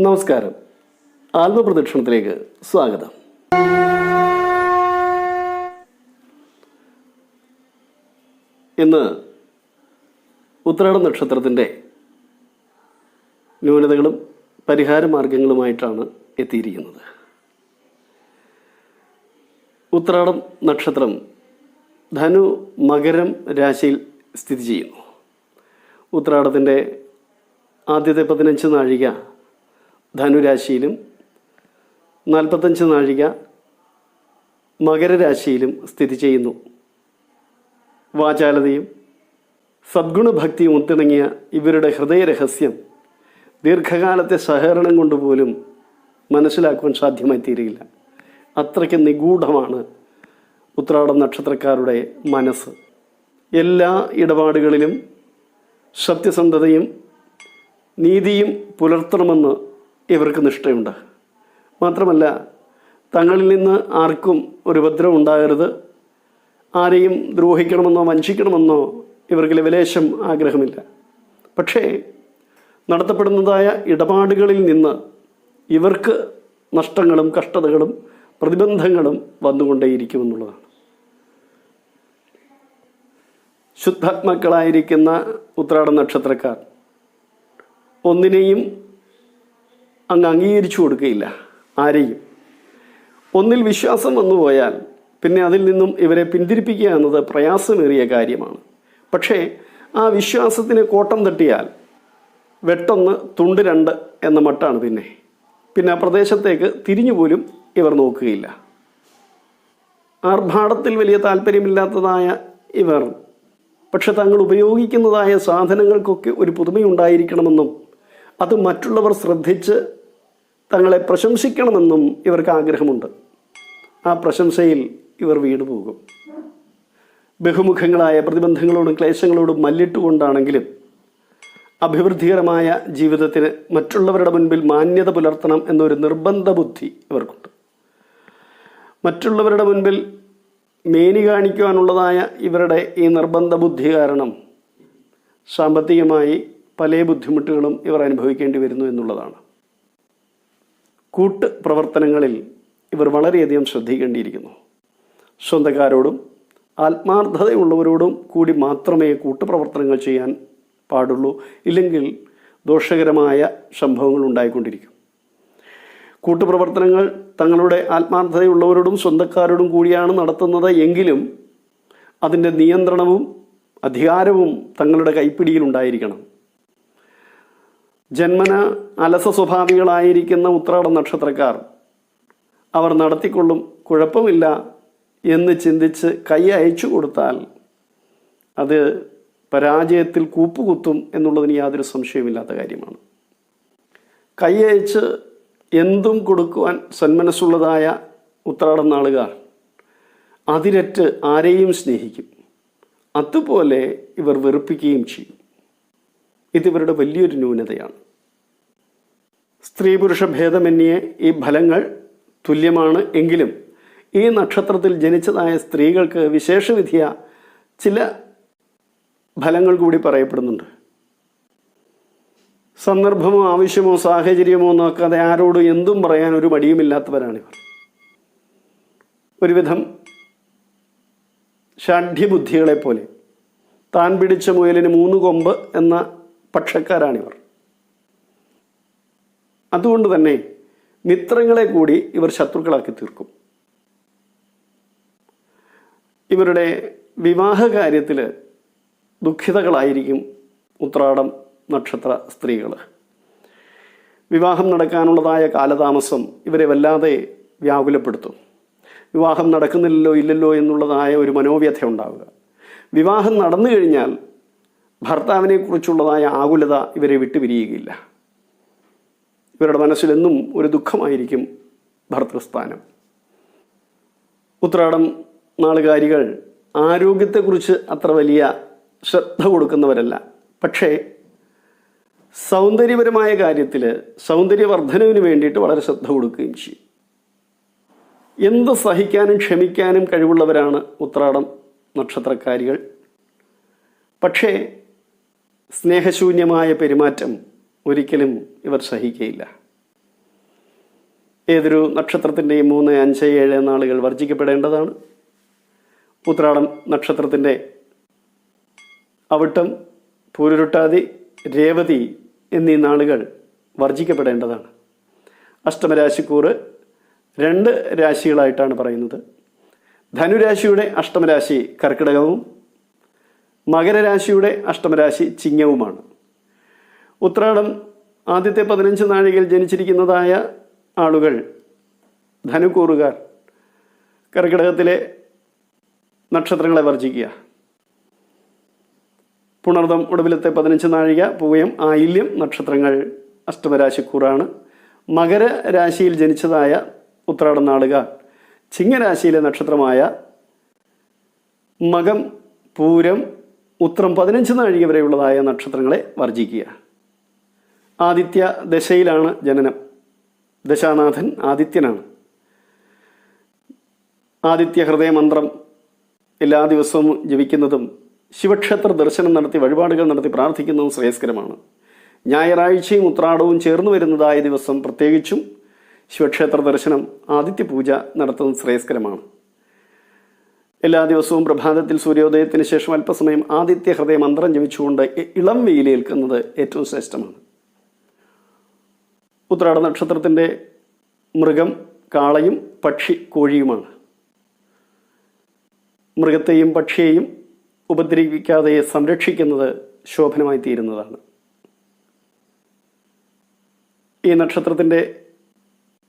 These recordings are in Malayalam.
നമസ്കാരം. ആത്മപ്രദക്ഷിണത്തിലേക്ക് സ്വാഗതം. ഇന്ന് ഉത്രാട നക്ഷത്രത്തിന്റെ ന്യൂനതകളും പരിഹാര മാർഗങ്ങളുമായിട്ടാണ് എത്തിയിരിക്കുന്നത്. ഉത്രാടം നക്ഷത്രം ധനു മകരം രാശിയിൽ സ്ഥിതി ചെയ്യുന്നു. ഉത്രാടത്തിന്റെ ആദ്യത്തെ പതിനഞ്ച് നാഴിക ധനുരാശിയിലും നാൽപ്പത്തഞ്ച് നാഴിക മകരരാശിയിലും സ്ഥിതി ചെയ്യുന്നു. വാചാലതയും സദ്ഗുണഭക്തിയും ഒത്തിണങ്ങിയ ഇവരുടെ ഹൃദയരഹസ്യം ദീർഘകാലത്തെ സഹകരണം കൊണ്ടുപോലും മനസ്സിലാക്കുവാൻ സാധ്യമായി തീരുകയില്ല അത്രയ്ക്ക് നിഗൂഢമാണ് ഉത്രാടം നക്ഷത്രക്കാരുടെ മനസ്സ്. എല്ലാ ഇടപാടുകളിലും സത്യസന്ധതയും നീതിയും പുലർത്തണമെന്ന് ഇവർക്ക് നിഷ്ഠയുണ്ട്. മാത്രമല്ല തങ്ങളിൽ നിന്ന് ആർക്കും ഒരു ഉപദ്രവം ഉണ്ടാകരുത്. ആരെയും ദ്രോഹിക്കണമെന്നോ വഞ്ചിക്കണമെന്നോ ഇവർക്ക് ലവലേശം ആഗ്രഹമില്ല. പക്ഷേ നടത്തപ്പെടുന്നതായ ഇടപാടുകളിൽ നിന്ന് ഇവർക്ക് നഷ്ടങ്ങളും കഷ്ടതകളും പ്രതിബന്ധങ്ങളും വന്നുകൊണ്ടേയിരിക്കുമെന്നുള്ളതാണ് ശുദ്ധാത്മാക്കളായിരിക്കുന്ന ഉത്രാട നക്ഷത്രക്കാർ ഒന്നിനെയും അങ്ങ് അംഗീകരിച്ചു കൊടുക്കുകയില്ല ആരെയും. ഒന്നിൽ വിശ്വാസം വന്നുപോയാൽ പിന്നെ അതിൽ നിന്നും ഇവരെ പിന്തിരിപ്പിക്കുക എന്നത് പ്രയാസമേറിയ കാര്യമാണ്. പക്ഷേ ആ വിശ്വാസത്തിന് കോട്ടം തട്ടിയാൽ വെട്ടൊന്ന് തുണ്ട് രണ്ട് എന്ന മട്ടാണ് പിന്നെ. പിന്നെ ആ പ്രദേശത്തേക്ക് തിരിഞ്ഞുപോലും ഇവർ നോക്കുകയില്ല. ആർഭാടത്തിൽ വലിയ താല്പര്യമില്ലാത്തതായ ഇവർ പക്ഷെ തങ്ങൾ ഉപയോഗിക്കുന്നതായ സാധനങ്ങൾക്കൊക്കെ ഒരു പുതുമയുണ്ടായിരിക്കണമെന്നും അത് മറ്റുള്ളവർ ശ്രദ്ധിച്ച് തങ്ങളെ പ്രശംസിക്കണമെന്നും ഇവർക്ക് ആഗ്രഹമുണ്ട്. ആ പ്രശംസയിൽ ഇവർ വീട് പോകും. ബഹുമുഖങ്ങളായ പ്രതിബന്ധങ്ങളോടും ക്ലേശങ്ങളോടും മല്ലിട്ടുകൊണ്ടാണെങ്കിലും അഭിവൃദ്ധികരമായ ജീവിതത്തിന് മറ്റുള്ളവരുടെ മുൻപിൽ മാന്യത പുലർത്തണം എന്നൊരു നിർബന്ധ ബുദ്ധി ഇവർക്കുണ്ട്. മറ്റുള്ളവരുടെ മുൻപിൽ മേനി കാണിക്കുവാനുള്ളതായ ഇവരുടെ ഈ നിർബന്ധ ബുദ്ധി കാരണം സാമ്പത്തികമായി പല ബുദ്ധിമുട്ടുകളും ഇവർ അനുഭവിക്കേണ്ടി വരുന്നു എന്നുള്ളതാണ്. കൂട്ട് പ്രവർത്തനങ്ങളിൽ ഇവർ വളരെയധികം ശ്രദ്ധിക്കേണ്ടിയിരിക്കുന്നു. സ്വന്തക്കാരോടും ആത്മാർത്ഥതയുള്ളവരോടും കൂടി മാത്രമേ കൂട്ടുപ്രവർത്തനങ്ങൾ ചെയ്യാൻ പാടുള്ളൂ. ഇല്ലെങ്കിൽ ദോഷകരമായ സംഭവങ്ങൾ ഉണ്ടായിക്കൊണ്ടിരിക്കും. കൂട്ടുപ്രവർത്തനങ്ങൾ തങ്ങളുടെ ആത്മാർത്ഥതയുള്ളവരോടും സ്വന്തക്കാരോടും കൂടിയാണ് നടത്തുന്നത് എങ്കിലും അതിന്റെ നിയന്ത്രണവും അധികാരവും തങ്ങളുടെ കൈപ്പിടിയിൽ ഉണ്ടായിരിക്കണം. ജന്മന അലസ സ്വഭാവികളായിരിക്കുന്ന ഉത്രാട നക്ഷത്രക്കാർ. അവർ നടത്തിക്കൊള്ളും കുഴപ്പമില്ല എന്ന് ചിന്തിച്ച് കൈ അയച്ചു കൊടുത്താൽ അത് പരാജയത്തിൽ കൂപ്പുകുത്തും എന്നുള്ളതിന് യാതൊരു സംശയമില്ലാത്ത കാര്യമാണ്. കൈ അയച്ച് എന്തും കൊടുക്കുവാൻ സന്മനസ്സുള്ളതായ ഉത്രാടം നാളുകാർ അതിരറ്റ് ആരെയും സ്നേഹിക്കും. അതുപോലെ ഇവർ വെറുപ്പിക്കുകയും ചെയ്യും. ഇതിവരുടെ വലിയൊരു ന്യൂനതയാണ്. സ്ത്രീ പുരുഷ ഭേദമന്യേ ഈ ഫലങ്ങൾ തുല്യമാണ് എങ്കിലും ഈ നക്ഷത്രത്തിൽ ജനിച്ചതായ സ്ത്രീകൾക്ക് വിശേഷവിധിയ ചില ഫലങ്ങൾ കൂടി പറയപ്പെടുന്നുണ്ട്. സന്ദർഭമോ ആവശ്യമോ സാഹചര്യമോ നോക്കാതെ ആരോടും എന്തും പറയാൻ ഒരു മടിയുമില്ലാത്തവരാണിവർ. ഒരുവിധം ഷാഠ്യബുദ്ധികളെപ്പോലെ താൻ പിടിച്ച മുയലിന് മൂന്ന് കൊമ്പ് എന്ന പക്ഷക്കാരാണിവർ. അതുകൊണ്ട് തന്നെ മിത്രങ്ങളെ കൂടി ഇവർ ശത്രുക്കളാക്കി തീർക്കും. ഇവരുടെ വിവാഹ കാര്യത്തിൽ ദുഃഖിതകളായിരിക്കും ഉത്രാടം നക്ഷത്ര സ്ത്രീകൾ വിവാഹം നടക്കാനുള്ളതായ കാലതാമസം ഇവരെ വല്ലാതെ വ്യാകുലപ്പെടുത്തും. വിവാഹം നടക്കുന്നില്ലല്ലോ ഇല്ലല്ലോ എന്നുള്ളതായ ഒരു മനോവ്യഥ ഉണ്ടാവുക. വിവാഹം നടന്നു കഴിഞ്ഞാൽ ഭർത്താവിനെക്കുറിച്ചുള്ളതായ ആകുലത ഇവരെ വിട്ടുപിരിയുകയില്ല. ഇവരുടെ മനസ്സിലെന്നും ഒരു ദുഃഖമായിരിക്കും ഭർത്തൃസ്ഥാനം. ഉത്രാടം നാളുകാരികൾ ആരോഗ്യത്തെക്കുറിച്ച് അത്ര വലിയ ശ്രദ്ധ കൊടുക്കുന്നവരല്ല. പക്ഷേ സൗന്ദര്യപരമായ കാര്യത്തിൽ സൗന്ദര്യവർദ്ധനവിന് വേണ്ടിയിട്ട് വളരെ ശ്രദ്ധ കൊടുക്കുകയും ചെയ്യും. എന്ത് സഹിക്കാനും ക്ഷമിക്കാനും കഴിവുള്ളവരാണ് ഉത്രാടം നക്ഷത്രക്കാരികൾ. പക്ഷേ സ്നേഹശൂന്യമായ പെരുമാറ്റം ഒരിക്കലും ഇവർ സഹിക്കയില്ല. ഏതൊരു നക്ഷത്രത്തിന്റെയും മൂന്ന് അഞ്ച് ഏഴ് നാളുകൾ വർജിക്കപ്പെടേണ്ടതാണ് ഉത്രാടം നക്ഷത്രത്തിന്റെ അവിട്ടം പൂരുരുട്ടാതി രേവതി എന്നീ നാളുകൾ വർജിക്കപ്പെടേണ്ടതാണ് അഷ്ടമരാശിക്കൂറ് രണ്ട് രാശികളായിട്ടാണ് പറയുന്നത്. ധനുരാശിയുടെ അഷ്ടമരാശി കർക്കിടകവും മകരരാശിയുടെ അഷ്ടമരാശി ചിങ്ങവുമാണ്. ഉത്രാടം ആദ്യത്തെ പതിനഞ്ച് നാഴികയിൽ ജനിച്ചിരിക്കുന്നതായ ആളുകൾ ധനുക്കൂറുകാർ. കർക്കിടകത്തിലെ നക്ഷത്രങ്ങളെ വർജിക്കുക പുണർദം ഒടുവിലത്തെ പതിനഞ്ച് നാഴിക പൂയം ആയില്യം നക്ഷത്രങ്ങൾ അഷ്ടമരാശിക്കൂറാണ്. മകരരാശിയിൽ ജനിച്ചതായ ഉത്രാടം നാളുകാർ ചിങ്ങരാശിയിലെ നക്ഷത്രമായ മകം പൂരം ഉത്രം പതിനഞ്ച് നാഴിക വരെയുള്ളതായ നക്ഷത്രങ്ങളെ വർജിക്കുക ആദിത്യ ദശയിലാണ് ജനനം. ദശാനാഥൻ ആദിത്യനാണ്. ആദിത്യ ഹൃദയ മന്ത്രം എല്ലാ ദിവസവും ജപിക്കുന്നതും ശിവക്ഷേത്ര ദർശനം നടത്തി വഴിപാടുകൾ നടത്തി പ്രാർത്ഥിക്കുന്നതും ശ്രേയസ്കരമാണ്. ഞായറാഴ്ചയും ഉത്രാടവും ചേർന്ന് വരുന്നതായ ദിവസം പ്രത്യേകിച്ചും ശിവക്ഷേത്ര ദർശനം ആദിത്യ പൂജ നടത്തുന്നത് ശ്രേയസ്കരമാണ്. എല്ലാ ദിവസവും പ്രഭാതത്തിൽ സൂര്യോദയത്തിന് ശേഷം അല്പസമയം ആദിത്യ ഹൃദയ മന്ത്രം ജപിച്ചുകൊണ്ട് ഇളം വെയിലേൽക്കുന്നത് ഏറ്റവും ശ്രേഷ്ഠമാണ്. ഉത്രാട നക്ഷത്രത്തിന്റെ മൃഗം കാളയും പക്ഷി കോഴിയുമാണ്. മൃഗത്തെയും പക്ഷിയെയും ഉപദ്രവിക്കാതെ സംരക്ഷിക്കുന്നത് ശോഭനമായി തീരുന്നതാണ്. ഈ നക്ഷത്രത്തിന്റെ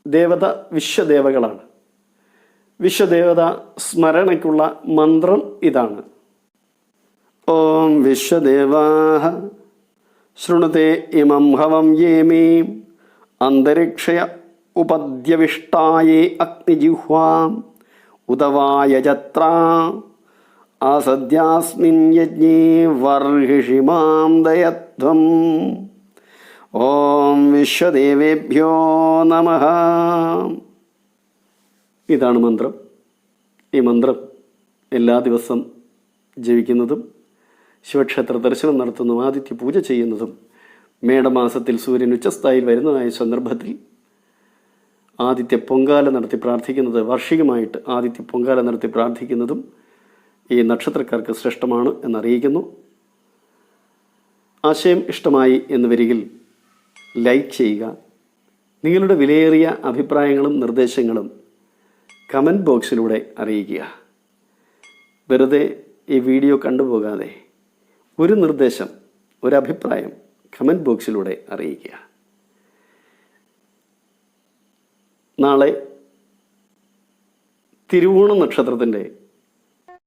ദേവത വിശ്വദേവകളാണ്. വിശ്വദേവത സ്മരണയ്ക്കുള്ള മന്ത്രം ഇതാണ്. ഓം വിശ്വദേവാഹ. ശൃണുത്തെ ഇമം ഹവം യേമേ. അന്തരിക്ഷയ ഉപദ്യവിഷ്ടായേ അഗ്നിജിഹ്വാം. ഉദവായജത്ര ആസദ്യാസ്മിൻ യജ്ഞേ വർഹിഷി മാം ഓം വിശ്വദേവേഭ്യോ നമ. ഇതാണ് മന്ത്രം. ഈ മന്ത്രം എല്ലാ ദിവസം ജപിക്കുന്നതും ശിവക്ഷേത്ര ദർശനം നടത്തുന്നതും ആദിത്യ പൂജ ചെയ്യുന്നതും മേടമാസത്തിൽ സൂര്യൻ ഉച്ചസ്ഥായിൽ വരുന്നതായ സന്ദർഭത്തിൽ ആദിത്യ പൊങ്കാല നടത്തി പ്രാർത്ഥിക്കുന്നത് വാർഷികമായിട്ട് ആദിത്യ പൊങ്കാല നടത്തി പ്രാർത്ഥിക്കുന്നതും ഈ നക്ഷത്രക്കാർക്ക് ശ്രേഷ്ഠമാണ് എന്നറിയിക്കുന്നു. ആശയം ഇഷ്ടമായി എന്ന് വരികിൽ ലൈക്ക് ചെയ്യുക. നിങ്ങളുടെ വിലയേറിയ അഭിപ്രായങ്ങളും നിർദ്ദേശങ്ങളും കമന്റ് ബോക്സിലൂടെ അറിയിക്കുക. വെറുതെ ഈ വീഡിയോ കണ്ടുപോകാതെ ഒരു നിർദ്ദേശം ഒരു അഭിപ്രായം കമന്റ് ബോക്സിലൂടെ അറിയിക്കുക. നാളെ തിരുവോണ നക്ഷത്രത്തിന്റെ